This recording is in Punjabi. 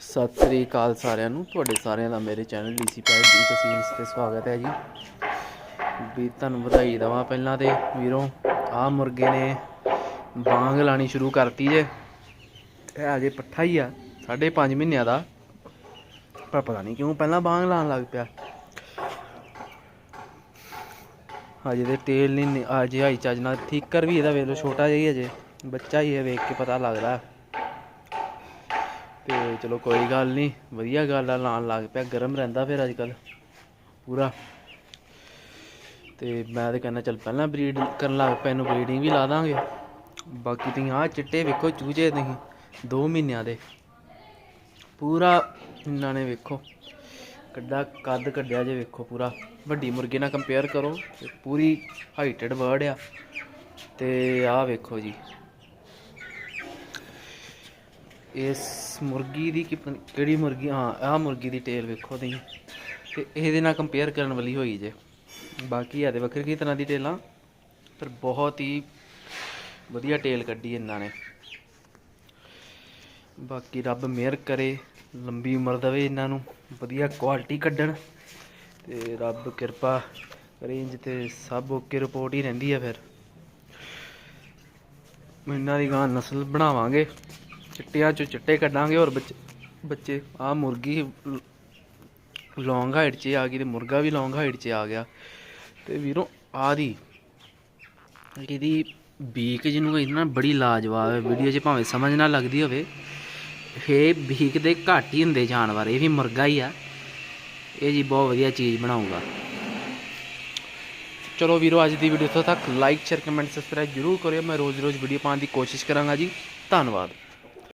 ਸਤਿ ਸ੍ਰੀ ਅਕਾਲ ਸਾਰਿਆਂ ਨੂੰ। ਤੁਹਾਡੇ ਸਾਰਿਆਂ ਦਾ ਮੇਰੇ ਚੈਨਲ ਡੀਸੀ ਪੈਡ ਦੀ ਤਸਵੀਰ ਤੇ ਸਵਾਗਤ ਹੈ ਜੀ। ਵੀ ਤੁਹਾਨੂੰ ਵਧਾਈ ਦਵਾਂ ਪਹਿਲਾਂ ਤੇ। ਵੀਰੋ, ਆ ਮੁਰਗੇ ਨੇ ਬਾਂਗ ਲਾਣੀ ਸ਼ੁਰੂ ਕਰਤੀ ਜੇ। ਇਹ ਅਜੇ ਪੱਠਾ ਹੀ ਆ, ਸਾਢੇ ਪੰਜ ਮਹੀਨਿਆਂ ਦਾ। ਪਰ ਪਤਾ ਨਹੀਂ ਕਿਉਂ ਪਹਿਲਾਂ ਬਾਂਗ ਲਾਣ ਲੱਗ ਪਿਆ। ਹਜੇ ਤੇ ਤੇਲ ਨਹੀਂ ਅਜੇ ਹਾਈ ਚੱਜ ਨਾਲ ਠੀਕਰ ਵੀ ਇਹਦਾ ਵੇਖ ਲਓ, ਛੋਟਾ ਜਿਹਾ ਹੀ ਅਜੇ ਬੱਚਾ ਹੀ ਹੈ ਵੇਖ ਕੇ ਪਤਾ ਲੱਗਦਾ। ਤੇ ਚਲੋ ਕੋਈ ਗੱਲ ਨਹੀਂ ਵਧੀਆ ਗੱਲ ਆ ਲਾਣ ਲੱਗ ਪਿਆ, ਗਰਮ ਰਹਿੰਦਾ ਫਿਰ ਅੱਜ ਕੱਲ ਪੂਰਾ। ਤੇ ਮੈਂ ਤੇ ਕਹਿੰਦਾ ਚੱਲ ਪਹਿਲਾਂ ਬਰੀਡ ਕਰਨ ਲੱਗ ਪਿਆ, ਇਹਨੂੰ ਬਰੀਡਿੰਗ ਵੀ ਲਾ ਦਾਂਗੇ। ਬਾਕੀ ਤੁਸੀਂ ਆਹ ਚਿੱਟੇ ਵੇਖੋ ਚੂਜੇ ਤੁਸੀਂ 2 ਮਹੀਨਿਆਂ ਦੇ। ਪੂਰਾ ਇਹਨਾਂ ਨੇ ਵੇਖੋ, ਕੱਡਾ ਕੱਦ ਕੱਢਿਆ ਜੇ ਵੇਖੋ ਪੂਰਾ। ਵੱਡੀ ਮੁਰਗੇ ਨਾਲ ਕੰਪੇਅਰ ਕਰੋ, ਤੇ ਪੂਰੀ ਹਾਈਟਡ ਬਰਡ ਆ। ਤੇ ਆਹ ਵੇਖੋ ਜੀ ਇਸ ਮੁਰਗੀ ਦੀ ਕਿਹੜੀ ਮੁਰਗੀ, ਹਾਂ, ਆਹ ਮੁਰਗੀ ਦੀ ਟੇਲ ਵੇਖੋ ਤੁਸੀਂ। ਤੇ ਇਹਦੇ ਨਾਲ ਕੰਪੇਅਰ ਕਰਨ ਵਾਲੀ ਹੋਈ ਜੇ। ਬਾਕੀ ਆ ਤੇ ਵੱਖਰੀ ਕੀ ਤਰ੍ਹਾਂ ਦੀ ਟੇਲਾਂ ਪਰ ਬਹੁਤ ਹੀ ਵਧੀਆ ਟੇਲ ਕੱਢੀ ਇਹਨਾਂ ਨੇ। ਬਾਕੀ ਰੱਬ ਮਿਹਰ ਕਰੇ, ਲੰਬੀ ਉਮਰ ਦੇਵੇ ਇਹਨਾਂ ਨੂੰ, ਵਧੀਆ ਕੁਆਲਿਟੀ ਕੱਢਣ। ਤੇ ਰੱਬ ਕਿਰਪਾ ਕਰੇ ਇੰਜ ਤੇ ਸਭ ਓਕੇ ਰਿਪੋਰਟ ਹੀ ਰਹਿੰਦੀ ਆ ਫਿਰ। ਇਹਨਾਂ ਦੀ ਗਾਂ ਨਸਲ ਬਣਾਵਾਂਗੇ। ਚਿੱਟਿਆਂ ਚੋਂ ਚਿੱਟੇ ਕੱਢਾਂਗੇ ਔਰ ਬੱਚੇ ਬੱਚੇ ਆ ਮੁਰਗੀ ਲੌਂਗ ਹਾਈਟ 'ਚ ਆ ਗਈ ਤੇ ਮੁਰਗਾ ਵੀ ਲੌਂਗ ਹਾਈਟ 'ਚ ਆ ਗਿਆ। ਤੇ ਵੀਰੋ ਆ ਦੀ ਇਹਦੀ ਬੀਕ ਜਿਹਨੂੰ ਕਹਿੰਦੇ ਨਾ, ਬੜੀ ਲਾਜਵਾਬ ਹੈ। ਵੀਡੀਓ 'ਚ ਭਾਵੇਂ ਸਮਝ ਨਾ ਲੱਗਦੀ ਹੋਵੇ, ਇਹ ਬੀਕ ਦੇ ਘੱਟ ਹੀ ਹੁੰਦੇ ਜਾਨਵਰ, ਇਹ ਵੀ ਮੁਰਗਾ ਹੀ ਆ। ਇਹ ਜੀ ਬਹੁਤ ਵਧੀਆ ਚੀਜ਼ ਬਣਾਊਗਾ। ਚਲੋ ਵੀਰੋ, ਅੱਜ ਦੀ ਵੀਡੀਓ ਇੱਥੋਂ ਤੱਕ ਲਾਈਕ ਸ਼ੇਅਰ ਕਮੈਂਟ ਸਬਸਕ੍ਰਾਈਬ ਜਰੂਰ ਕਰਿਓ। ਮੈਂ ਰੋਜ਼-ਰੋਜ਼ ਵੀਡੀਓ ਪਾਉਣ ਦੀ ਕੋਸ਼ਿਸ਼ ਕਰਾਂਗਾ ਜੀ। ਧੰਨਵਾਦ।